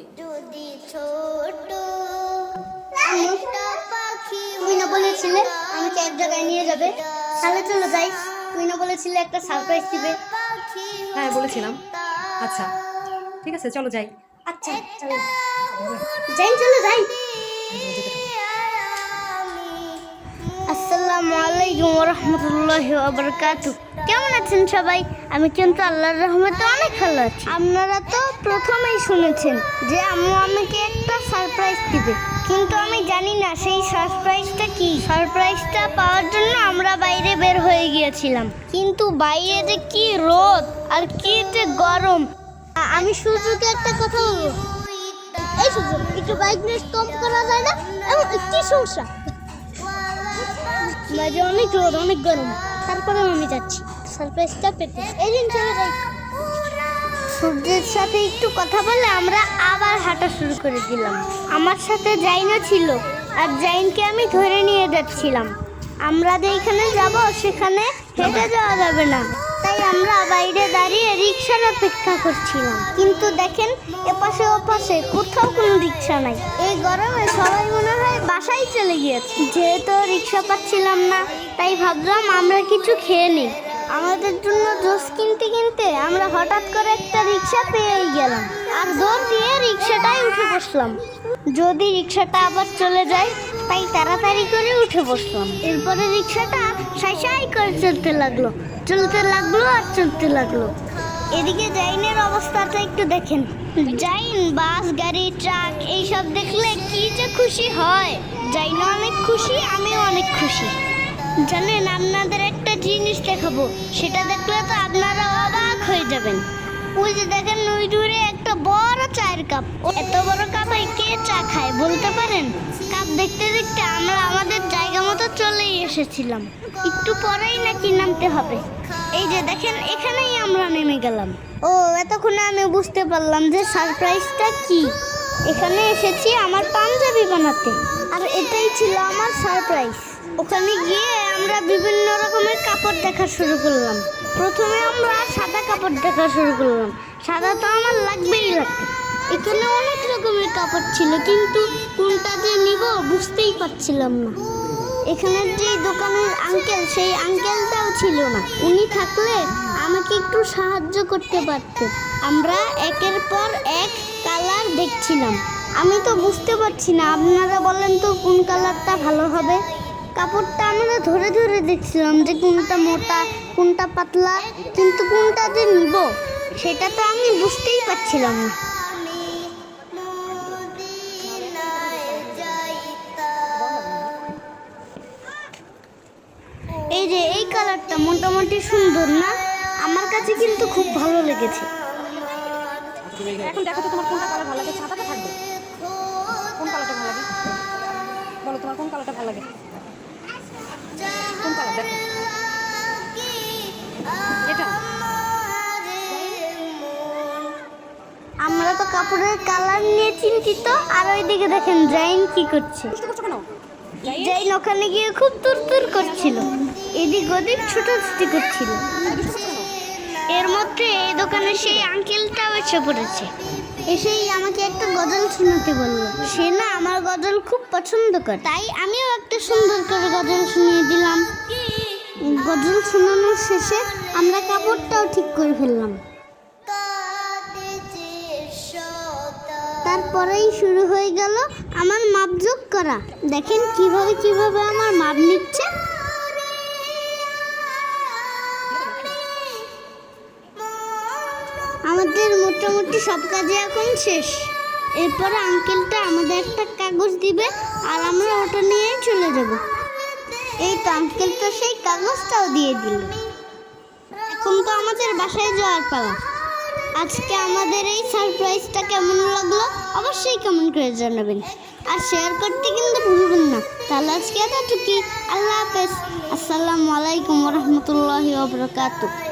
যদি যদি ছোট না বলেছিলে আমাকে এক জায়গায় নিয়ে যাবে? তাহলে চলো যাই। তুই না বলেছিলে একটা সারপ্রাইজ দিবে। হ্যাঁ বলেছিলাম। আচ্ছা ঠিক আছে চলো যাই। আচ্ছা চলো। যাই চলো যাই। আসসালামু আলাইকুম রহমতুল্লাহ বারকাতু কেমন আছেন সবাই? আমি কিন্তু আল্লাহর রহমতে অনেক ভালো আছি। আপনারা তো প্রথমেই শুনেছেন যে আম্মু আমাকে একটা সারপ্রাইজ দিবে। কিন্তু আমি জানি না সেই সারপ্রাইজটা কি। সারপ্রাইজটা পাওয়ার জন্য আমরা বাইরে বের হয়ে গিয়েছিলাম। কিন্তু বাইরে যে কি রোদ আর কি যে গরম। আমি সূর্যকে একটা কথা বলব। এই সূর্য, একটু ব্রাইটনেস কম করা যায় না? এবং কি সমস্যা বাইরে অনেক রোদ, অনেক গরম। তারপরে আমি যাচ্ছি। সারপ্রাইজটা পেতে। এই চলে যাই। সূর্যের সাথে একটু কথা বলে আমরা আবার হাঁটা শুরু করে দিলাম। আমার সাথে জাইনও ছিল আর জাইনকে আমি ধরে নিয়ে যাচ্ছিলাম। আমরা যেখানে যাব সেখানে হেঁটে যাওয়া যাবে না। তাই আমরা বাইরে দাঁড়িয়ে রিক্সার অপেক্ষা করছিলাম। কিন্তু দেখেন, এপাশে ওপাশে কোথাও কোনো রিক্সা নাই। এই গরমে সবাই মনে হয় বাসায় চলে গিয়েছে। যেহেতু রিক্সা পাচ্ছিলাম না, তাই ভাবলাম আমরা কিছু খেয়ে নিই। আমাদের জন্য জুস কিনতে কিনতে আমরা হঠাৎ করে একটা রিক্সা পেয়েই গেলাম। আর দৌড় দিয়ে রিক্সাটাই উঠে বসলাম। যদি রিক্সাটা আবার চলে যায়, তাই তাড়াতাড়ি করে উঠে বসলাম। এরপরে রিক্সাটা সাই করে চলতে লাগল। চলতে লাগল আর চলতে লাগল। এদিকে জাইনের অবস্থাটা একটু দেখেন। জাইন বাস, গাড়ি, ট্রাক, এইসব দেখলে কি যে খুশি হয়। জাইনও অনেক খুশি, আমিও অনেক খুশি। জানেন, আপনাদের একটা জিনিস দেখাবো। সেটা দেখলে তো আপনারা অবাক হয়ে যাবেন। ওই যে দেখেন, ওই দূরে একটা বড় চায়ের কাপ। এত বড় কাপে কে চা খায় বলতে পারেন? কাপ দেখতে দেখতে আমরা আমাদের জায়গা মতো চলেই এসেছিলাম। একটু পরেই নাকি নামতে হবে। এই যে দেখেন, এখানেই আমরা নেমে গেলাম। ও, এতক্ষণে আমি বুঝতে পারলাম যে সারপ্রাইজটা কি। এখানে এসেছি আমার পাঞ্জাবি বানাতে। আর এটাই ছিল আমার সারপ্রাইজ। ওখানে গিয়ে দেখা শুরু করলাম। প্রথমে আমরা সাদা কাপড় দেখা শুরু করলাম। সাদা তো আমার লাগবেই লাগবে। এখানে অনেক রকমের কাপড় ছিল, কিন্তু কোনটা যে নিব বুঝতেই পারছিলাম না। এখানের যে দোকানের আঙ্কেল সেই আঙ্কেলটাও ছিল না। উনি থাকলে আমাকে একটু সাহায্য করতে পারতেন আমরা একের পর এক কালার দেখছিলাম। আমি তো বুঝতে পারছি না, আপনারা বলেন তো কোন কালারটা ভালো হবে? কাপড়টা আমরা ধরে ধরে দেখছিলাম যে কোনটা মোটা, কোনটা পাতলা, কিন্তু কোনটা যে নিব, সেটা তো আমি বুঝতেই পারছিলাম না। এই যে এই কালারটা মোটামুটি সুন্দর না? আমার কাছে কিন্তু খুব ভালো লেগেছে। এখন দেখো তো তোমার কোনটা কালার ভালো কাপড়ের কালার নিয়ে চিন্তিত আর ওইদিকে দেখেন জাইন কি করছে। জাইন? ওখানে গিয়ে খুব তুরতুর করছিল। এদিক ওদিক ছুটোছুটি করছিল। এর মধ্যে এই দোকানে সেই আঙ্কেলটাও এসে পড়েছে। এসেই আমাকে একটা গজল শোনাতে বলল। সে না আমার গজল খুব পছন্দ করে। তাই আমিও একটা সুন্দর করে গজল শুনিয়ে দিলাম। গজল শোনানোর শেষে আমরা কাপড়টাও ঠিক করে ফেললাম। তারপরেই শুরু হয়ে গেল আমার মাপযোগ করা। দেখেন কীভাবে কীভাবে আমার মাপ নিচ্ছে। আমাদের মোটামুটি সব কাজে এখন শেষ। এরপরে আঙ্কেলটা আমাদের একটা কাগজ দিবে আর আমরা ওটা নিয়েই চলে যাব। এই তো আঙ্কেলটা সেই কাগজটাও দিয়ে দিল। এখন তো আমাদের বাসায় যাওয়ার পালা। আজকে আমাদের এই সারপ্রাইজটা কেমন লাগল অবশ্যই কমেন্ট করে জানাবেন। আর শেয়ার করতে কিন্তু ভুলবেন না। তাহলে আজকে এতটুকুই। আল্লাহ হাফেজ। আসসালামু আলাইকুম রহমতুল্লাহ ওবরাকাতুহ